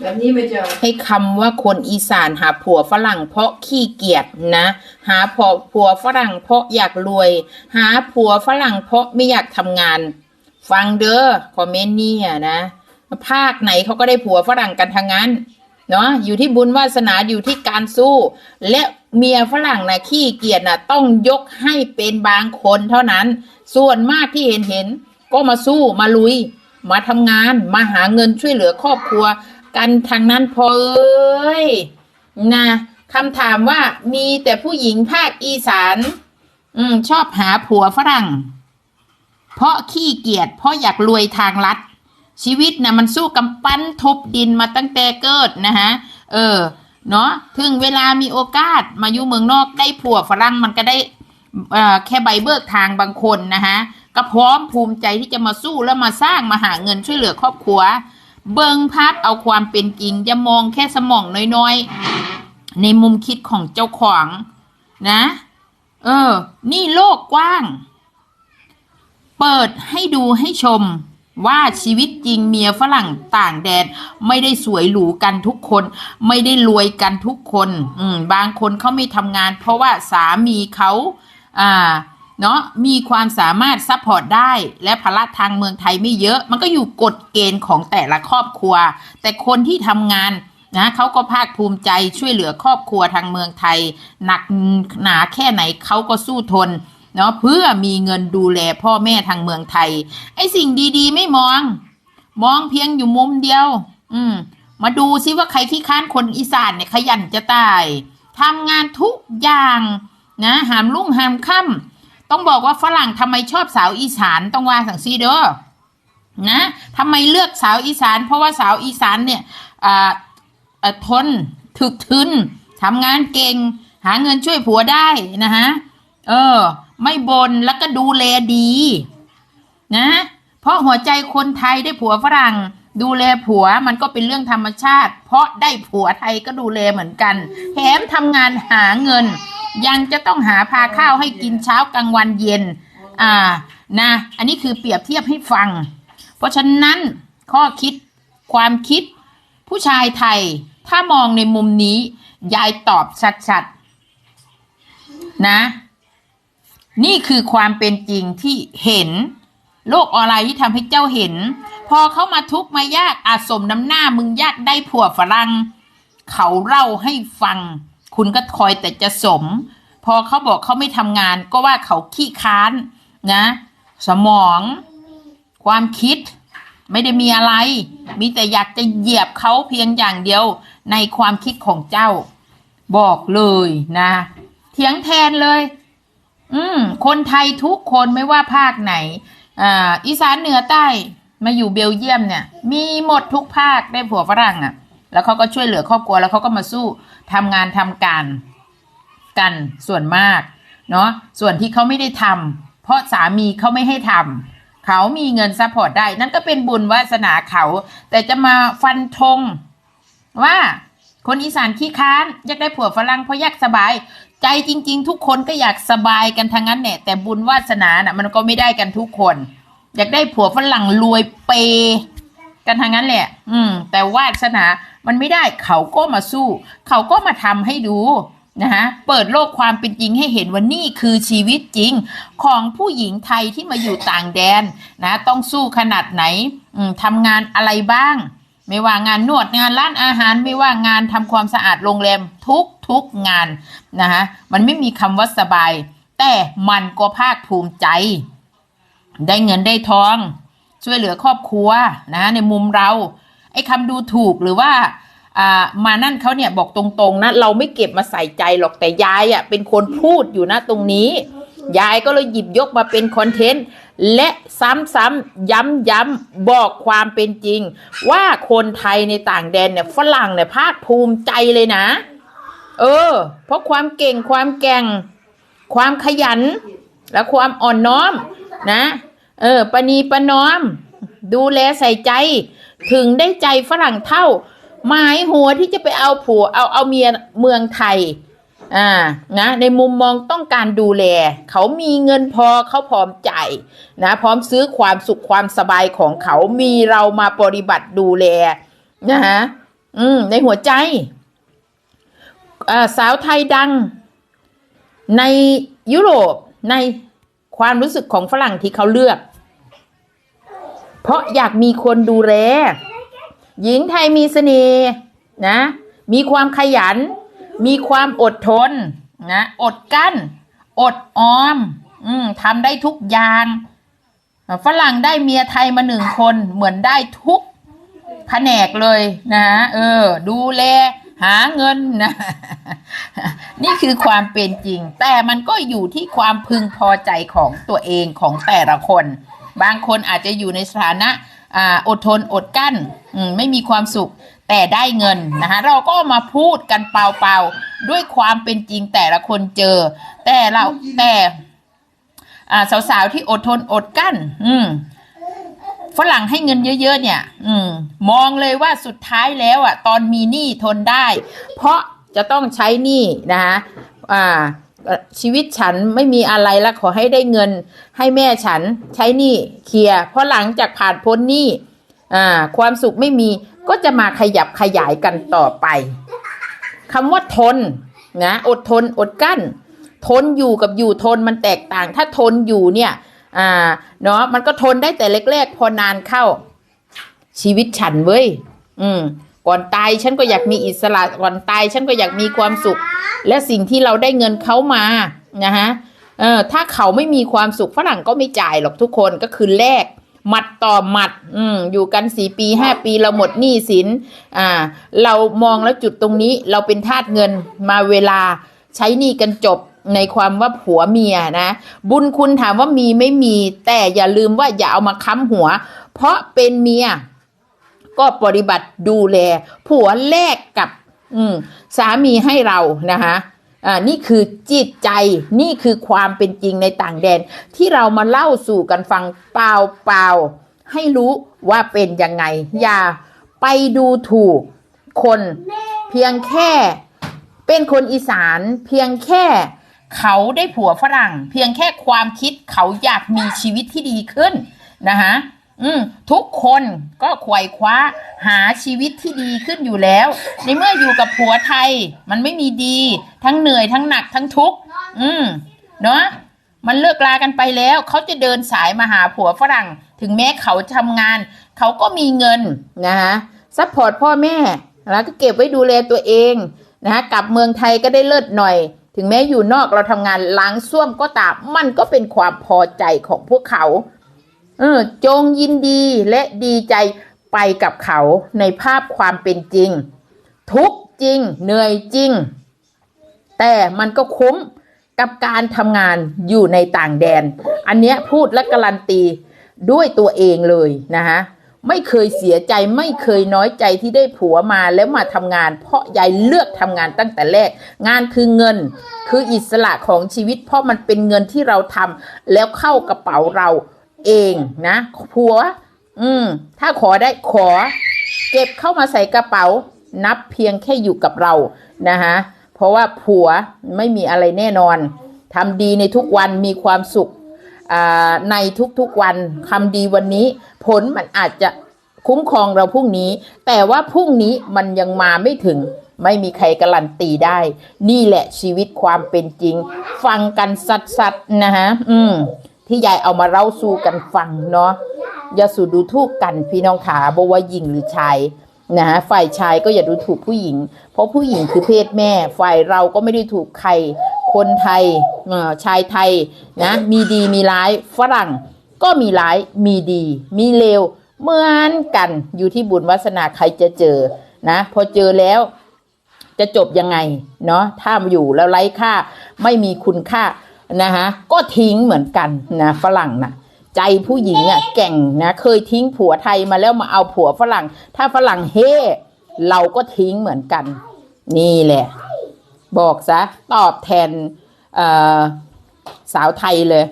แบบนี้ไม่เจอให้คำว่าคนอีสานหาผัวฝรั่งเพราะขี้เกียจนะ หาผัวผัวฝรั่งเพราะอยากรวย หาผัวฝรั่งเพราะไม่อยากทำงาน ฟังเด้อคอมเมนต์นี่อะนะภาคไหนเขาก็ได้ผัวฝรั่งกันทั้งนั้นเนาะอยู่ที่บุญวาสนาอยู่ที่การสู้ และเมียฝรั่งนะขี้เกียจนะต้องยกให้เป็นบางคนเท่านั้น ส่วนมากที่เห็นเห็นก็มาสู้มาลุย มาทำงานมาหาเงินช่วยเหลือครอบครัว กันทางนั้นพอเอ้ยนะคำถามว่ามีแต่ผู้หญิงภาคอีสาน อืม ชอบหาผัวฝรั่ง เพราะขี้เกียจเพราะอยากรวยทางลัด ชีวิตนะมันสู้กำปั้นทบดินมาตั้งแต่เกิดนะฮะ เออ เนาะถึงเวลามีโอกาสมาอยู่เมืองนอกได้ผัวฝรั่งมันก็ได้อ่แค่ใบเบิกทางบางคนนะฮะ ก็พร้อมภูมิใจที่จะมาสู้แล้วมาสร้างมาหาเงินช่วยเหลือครอบครัว เบิงภาพเอาความเป็นจริงอย่ามองแค่สมองน้อยๆ ในมุมคิดของเจ้าของนะ เออ นี่โลกกว้าง เปิดให้ดูให้ชมว่าชีวิตจริงเมียฝรั่งต่างแดนไม่ได้สวยหรูกันทุกคน ไม่ได้รวยกันทุกคน อืม บางคนเขาไม่ทำงาน เพราะว่าสามีเขา อ่า เนาะมีความสามารถซัพพอร์ตได้ และภาระทางเมืองไทยไม่เยอะ มันก็อยู่กฎเกณฑ์ของแต่ละครอบครัว แต่คนที่ทำงานนะเขาก็ภาคภูมิใจช่วยเหลือครอบครัวทางเมืองไทย หนักหนาแค่ไหนเขาก็สู้ทนเนาะเพื่อมีเงินดูแลพ่อแม่ทางเมืองไทย ไอ้สิ่งดีๆ ไม่มอง มองเพียงอยู่มุมเดียว อืม มาดูซิว่าใครขี้ค้านคนอีสานเนี่ยขยันจะตายทำงานทุกอย่างนะหามรุ่งหามค่ำ ต้องบอกว่าฝรั่งทำไมชอบสาวอีสานต้องว่าสังซีเด้อนะทำไมเลือกสาวอีสาน เพราะว่าสาวอีสานเนี่ยอ่าอ่าทนถึกทึนทำงานเก่ง หาเงินช่วยผัวได้นะฮะเออ ไม่บนแล้วก็ดูแลดี นะ เพราะหัวใจคนไทยได้ผัวฝรั่ง ดูแลผัวมันก็เป็นเรื่องธรรมชาติ เพราะได้ผัวไทยก็ดูแลเหมือนกันแถมทำงานหาเงิน ยังจะต้องหาพาข้าวให้กินเช้ากลางวันเย็น อ่า นะ อันนี้คือเปรียบเทียบให้ฟัง เพราะฉะนั้นข้อคิดความคิดผู้ชายไทย ถ้ามองในมุมนี้ ยายตอบชัดๆ นะ นี่คือความเป็นจริงที่เห็น โลกออนไลน์ที่ทำให้เจ้าเห็น พอเขามาทุกข์มายากอาสมน้ำหน้ามึงยากได้ผัวฝรั่งเขาเล่าให้ฟัง คุณก็คอยแต่จะสม พอเขาบอกเขาไม่ทำงาน ก็ว่าเขาขี้ค้านนะ สมอง ความคิด ไม่ได้มีอะไร มีแต่อยากจะเหยียบเขาเพียงอย่างเดียวในความคิดของเจ้า บอกเลยนะเถียงแทนเลย อืม คนไทยทุกคนไม่ว่าภาคไหน อ่า อีสานเหนือใต้ มาอยู่เบลเยียมเนี่ย มีหมดทุกภาคได้ผัวฝรั่งอะ่ะ แล้วเขาก็ช่วยเหลือครอบครัวแล้วเขาก็มาสู้ทำงานทำการกันส่วนมากเนาะส่วนที่เขาไม่ได้ทำเพราะสามีเขาไม่ให้ทำเขามีเงินซัพพอร์ตได้ นั่นก็เป็นบุญวาสนาเขา แต่จะมาฟันธงว่าคนอีสานขี้ค้านอยากได้ผัวฝรั่งเพราะอยากสบาย ใจจริง ๆ ทุกคนก็อยากสบายกันทั้งนั้นแหละแต่บุญวาสนาน่ะมันก็ไม่ได้กันทุกคน อยากได้ผัวฝรั่งรวยเปย์กันทั้งนั้นแหละ อืม แต่วาสนา มันไม่ได้เขาก็มาสู้ เขาก็มาทำให้ดูนะฮะเปิดโลกความเป็นจริงให้เห็นว่านี่คือชีวิตจริง ของผู้หญิงไทยที่มาอยู่ต่างแดนนะต้องสู้ขนาดไหนทำงานอะไรบ้าง ไม่ว่างานนวดงานร้านอาหารไม่ว่างานทำความสะอาดโรงแรมทุกทุกงานนะฮะมันไม่มีคำว่าสบาย แต่มันก็ภาคภูมิใจ ได้เงินได้ทอง ช่วยเหลือครอบครัวนะในมุมเรา ไอ้คำดูถูกหรือว่าอ่ามานั่นเขาเนี่ยบอกตรงๆนะเราไม่เก็บมาใส่ใจหรอกแต่ยายอะเป็นคนพูดอยู่นะตรงนี้ ยายก็เลยหยิบยกมาเป็นคอนเทนต์และซ้ำๆย้ำๆบอกความเป็นจริง ว่าคนไทยในต่างแดนเนี่ยฝรั่งเนี่ยภาคภูมิใจเลยนะ เออ เพราะความเก่งความแกร่ง ความขยัน และความอ่อนน้อมนะ เออปณีประนอม ดูแลใส่ใจ ถึงได้ใจฝรั่งเท่า หมายหัวที่จะไปเอาผัวเอาเอาเมียเมืองไทยอ่านะในมุมมองต้องการดูแล เขามีเงินพอเขาพร้อมจ่ายนะพร้อมซื้อความสุขความสบายของเขามีเรามาปฏิบัติดูแลนะฮะอืมในหัวใจอ่าสาวไทยดัง ในยุโรปในความรู้สึกของฝรั่งที่เขาเลือก เพราะอยากมีคนดูแล หญิงไทยมีเสน่ห์นะ มีความขยัน มีความอดทนนะ อดกั้น อดออม อืมทำได้ทุกอย่าง ฝรั่งได้เมียไทยมาหนึ่งคน เหมือนได้ทุกแผนกเลยนะเออ ดูแล หาเงินนะ นี่คือความเป็นจริง แต่มันก็อยู่ที่ความพึงพอใจของตัวเองของแต่ละคน บางคนอาจจะอยู่ในสถานะอดทนอดกั้นไม่มีความสุขแต่ได้เงินนะคะเราก็มาพูดกันเปล่าๆด้วยความเป็นจริงแต่ละคนเจอ แต่เราแต่สาวๆที่อดทนอดกั้น อืมฝรั่งให้เงินเยอะๆเนี่ย อืม มองเลยว่าสุดท้ายแล้วอะ ตอนมีหนี้ทนได้ เพราะจะต้องใช้หนี้นะคะอ่า ชีวิตฉันไม่มีอะไรละขอให้ได้เงิน ให้แม่ฉันใช้หนี้เคลียร์เพราะหลังจากผ่านพ้นหนี้อ่าความสุขไม่มีก็จะมาขยับขยายกันต่อไปคำว่าทนนะอดทนอดกั้น ทนอยู่กับอยู่ทนมันแตกต่าง ถ้าทนอยู่เนี่ยอ่าเนาะมันก็ทนได้แต่เล็กๆพอนานเข้า ชีวิตฉันเว้ย อืม ก่อนตายฉันก็อยากมีอิสระก่อนตายฉันก็อยากมีความสุข และสิ่งที่เราได้เงินเขามานะฮะเออถ้าเขาไม่มีความสุขฝรั่งก็ไม่จ่ายหรอกทุกคนก็คือแลกหมัดต่อหมัดอืมอยู่กันสี่ปีห้าปีเราหมดหนี้สินอ่าเรามองแล้วจุดตรงนี้เราเป็นทาสเงินมาเวลาใช้หนี้กันจบในความว่าผัวเมียนะ บุญคุณถามว่ามีไม่มี แต่อย่าลืมว่าอย่าเอามาค้ำหัว เพราะเป็นเมีย ก็ปฏิบัติดูแล ผัวแลกกับ อืมสามีให้เรานะคะอ่านี่คือจิตใจนี่คือความเป็นจริงในต่างแดน ที่เรามาเล่าสู่กันฟังเปล่าเปล่าๆให้รู้ว่าเป็นยังไง อย่าไปดูถูกคนเพียงแค่เป็นคนอีสานเพียงแค่เขาได้ผัวฝรั่ง เพียงแค่ความคิดเขาอยากมีชีวิตที่ดีขึ้นนะคะ อืมทุกคนก็ขว่คว้า หาชีวิตที่ดีขึ้นอยู่แล้ว ในเมื่ออยู่กับผัวไทย มันไม่มีดี ทั้งเหนื่อยทั้งหนักทั้งทุกข์อืมเนาะมันเลิกลากันไปแล้ว เขาจะเดินสายมาหาผัวฝรั่ง ถึงแม้เขาทำงาน เขาก็มีเงินนะคะซัพพอร์ตพ่อแม่ แล้วก็เก็บไว้ดูแลตัวเองนะคะกลับเมืองไทยก็ได้เลิศหน่อย ถึงแม้อยู่นอกเราทำงานล้างส้วมก็ตาม มันก็เป็นความพอใจของพวกเขา เออจงยินดีและดีใจไปกับเขาในภาพความเป็นจริง ทุกจริงเหนื่อยจริง แต่มันก็คุ้มกับการทำงานอยู่ในต่างแดน อันเนี้ยพูดและการันตีด้วยตัวเองเลยนะคะไม่เคยเสียใจไม่เคยน้อยใจที่ได้ผัวมาแล้วมาทำงาน เพราะยายเลือกทำงานตั้งแต่แรก งานคือเงินคืออิสระของชีวิต เพราะมันเป็นเงินที่เราทำแล้วเข้ากระเป๋าเรา เองนะผัว อืม ถ้าขอได้ขอ เก็บเข้ามาใส่กระเป๋า นับเพียงแค่อยู่กับเรานะคะเพราะว่าผัวไม่มีอะไรแน่นอนทำดีในทุกวันมีความสุขในทุกๆวันทำดีวันนี้ ผลมันอาจจะคุ้มครองเราพรุ่งนี้ แต่ว่าพรุ่งนี้มันยังมาไม่ถึงไม่มีใครการันตีได้ นี่แหละชีวิตความเป็นจริง ฟังกันสัดๆนะฮะ อืม ที่ยายเอามาเล่าสู่กันฟังเนาะอย่าสู่ดูถูกกันพี่น้องขาบว่าหญิงหรือชายนะฮะฝ่ายชายก็อย่าดูถูกผู้หญิง เพราะผู้หญิงคือเพศแม่ ฝ่ายเราก็ไม่ได้ถูกใคร คนไทยอ่อชายไทยนะ มีดีมีร้ายฝรั่ง ก็มีร้ายมีดี มีเลวเหมือนกันอยู่ที่บุญวาสนาใครจะเจอนะพอเจอแล้วจะจบยังไงเนาะถ้าอยู่แล้วไร้ค่าไม่มีคุณค่า นะคะก็ทิ้งเหมือนกันนะฝรั่งนะใจผู้หญิงอะ่ะแก่งนะเคยทิ้งผัวไทยมาแล้วมาเอาผัวฝรั่ง ถ้าฝรั่งเฮ่เราก็ทิ้งเหมือนกัน นี่แหละ บอกซะตอบแทนสาวไทยเลย